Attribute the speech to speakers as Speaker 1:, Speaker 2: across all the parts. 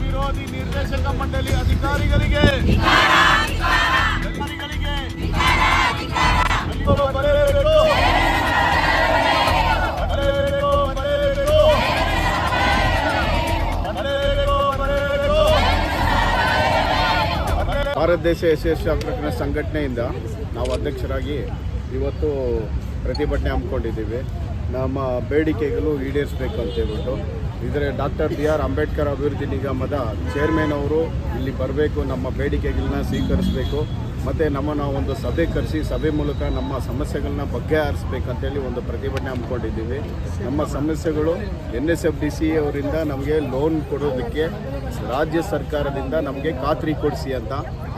Speaker 1: ವಿರೋಧಿ ನಿರ್ದೇಶಕ ಮಂಡಳಿ ಅಧಿಕಾರಿಗಳಿಗೆ
Speaker 2: ಭಾರತ ದೇಶ ಎಸ್ ಶಾಸಕರ ಸಂಘಟನೆಯಿಂದ ನಾವು ಅಧ್ಯಕ್ಷರಾಗಿ ಇವತ್ತು ಪ್ರತಿಭಟನೆ ಹಮ್ಮಿಕೊಂಡಿದ್ದೀವಿ. ನಮ್ಮ ಬೇಡಿಕೆಗಳು ಈಡೇರಿಸಬೇಕು ಅಂತ ಹೇಳ್ಬಿಟ್ಟು. ಇದರ ಡಾಕ್ಟರ್ ಬಿ ಆರ್ ಅಂಬೇಡ್ಕರ್ ಅಭಿವೃದ್ಧಿ ನಿಗಮದ ಚೇರ್ಮನ್ ಅವರು ಇಲ್ಲಿ ಬರಬೇಕು, ನಮ್ಮ ಬೇಡಿಕೆಗಳನ್ನ ಸ್ವೀಕರಿಸಬೇಕು. ಮತ್ತು ನಮ್ಮನ್ನು ಒಂದು ಸಭೆ ಕರೆಸಿ, ಸಭೆ ಮೂಲಕ ನಮ್ಮ ಸಮಸ್ಯೆಗಳನ್ನ ಬಗೆಹರಿಸ್ಬೇಕಂತೇಳಿ ಒಂದು ಪ್ರತಿಭಟನೆ ಹಮ್ಮಿಕೊಂಡಿದ್ದೀವಿ. ನಮ್ಮ ಸಮಸ್ಯೆಗಳು N S F D C ಅವರಿಂದ ನಮಗೆ ಲೋನ್ ಕೊಡೋದಕ್ಕೆ ರಾಜ್ಯ ಸರ್ಕಾರದಿಂದ ನಮಗೆ ಖಾತ್ರಿ ಕೊಡಿಸಿ ಅಂತ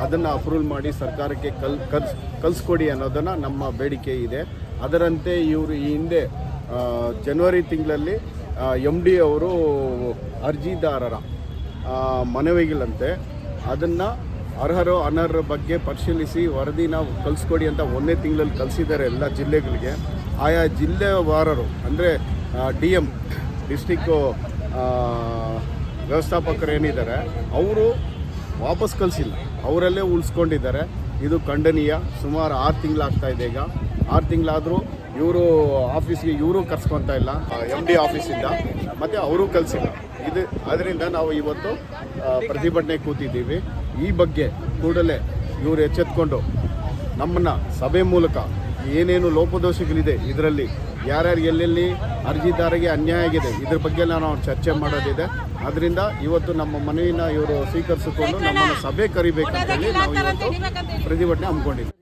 Speaker 2: ಅದನ್ನು ಅಪ್ರೂವಲ್ ಮಾಡಿ ಸರ್ಕಾರಕ್ಕೆ ಕಲ್ ಕಲ್ಸ್ ಕಲ್ಸ್ಕೊಡಿ ಅನ್ನೋದನ್ನು ನಮ್ಮ ಬೇಡಿಕೆ ಇದೆ. ಅದರಂತೆ ಇವರು ಈ ಹಿಂದೆ ಜನವರಿ ತಿಂಗಳಲ್ಲಿ ಎಂ ಡಿ ಅವರು ಅರ್ಜಿದಾರರ ಮನವಿಗಳಂತೆ ಅದನ್ನು ಅರ್ಹರು ಅನರ್ಹರ ಬಗ್ಗೆ ಪರಿಶೀಲಿಸಿ ವರದಿನ ಕಲಿಸ್ಕೊಡಿ ಅಂತ ಒಂದೇ ತಿಂಗಳಲ್ಲಿ ಕಲಿಸಿದ್ದಾರೆ ಎಲ್ಲ ಜಿಲ್ಲೆಗಳಿಗೆ. ಆಯಾ ಜಿಲ್ಲೆವಾರರು ಅಂದರೆ ಡಿ ಎಂ ಡಿಸ್ಟಿಕ್ಕು ವ್ಯವಸ್ಥಾಪಕರು ಏನಿದ್ದಾರೆ, ಅವರು ವಾಪಸ್ ಕಲಿಸಿಲ್ಲ ಅವರಲ್ಲೇ ಉಳಿಸ್ಕೊಂಡಿದ್ದಾರೆ. ಇದು ಖಂಡನೀಯ. ಸುಮಾರು ಆರು ತಿಂಗಳಾಗ್ತಾ ಇದೆ ಈಗ. ಆರು ತಿಂಗಳಾದರೂ ಇವರು ಆಫೀಸ್ಗೆ, ಇವರು ಕರ್ಸ್ಕೊತಾ ಇಲ್ಲ. ಎಂ ಡಿ ಆಫೀಸಿಂದ. ಮತ್ತು ಅವರು ಕಲಿಸಿಲ್ಲ ಇದು ಅದರಿಂದ ನಾವು ಇವತ್ತು ಪ್ರತಿಭಟನೆ ಕೂತಿದ್ದೀವಿ. ಈ ಬಗ್ಗೆ ಕೂಡಲೇ ಇವರು ಎಚ್ಚೆತ್ಕೊಂಡು ನಮ್ಮನ್ನು ಸಭೆ ಮೂಲಕ ಏನೇನು ಲೋಪದೋಷಗಳಿದೆ ಇದರಲ್ಲಿ ಯಾರ್ಯಾರು ಎಲ್ಲೆಲ್ಲಿ ಅರ್ಜಿದಾರರಿಗೆ ಅನ್ಯಾಯ ಆಗಿದೆ, ಇದ್ರ ಬಗ್ಗೆ ನಾವು ಚರ್ಚೆ ಮಾಡೋದಿದೆ. ಅದರಿಂದ ಇವತ್ತು ನಮ್ಮ ಮನವಿನ ಇವರು ಸ್ವೀಕರಿಸಿಕೊಂಡು ನಮ್ಮನ್ನು ಸಭೆ ಕರಿಬೇಕಂತೇಳಿ ನಾವು ಇವತ್ತು ಪ್ರತಿಭಟನೆ ಹಮ್ಮಿಕೊಂಡಿದ್ದೀವಿ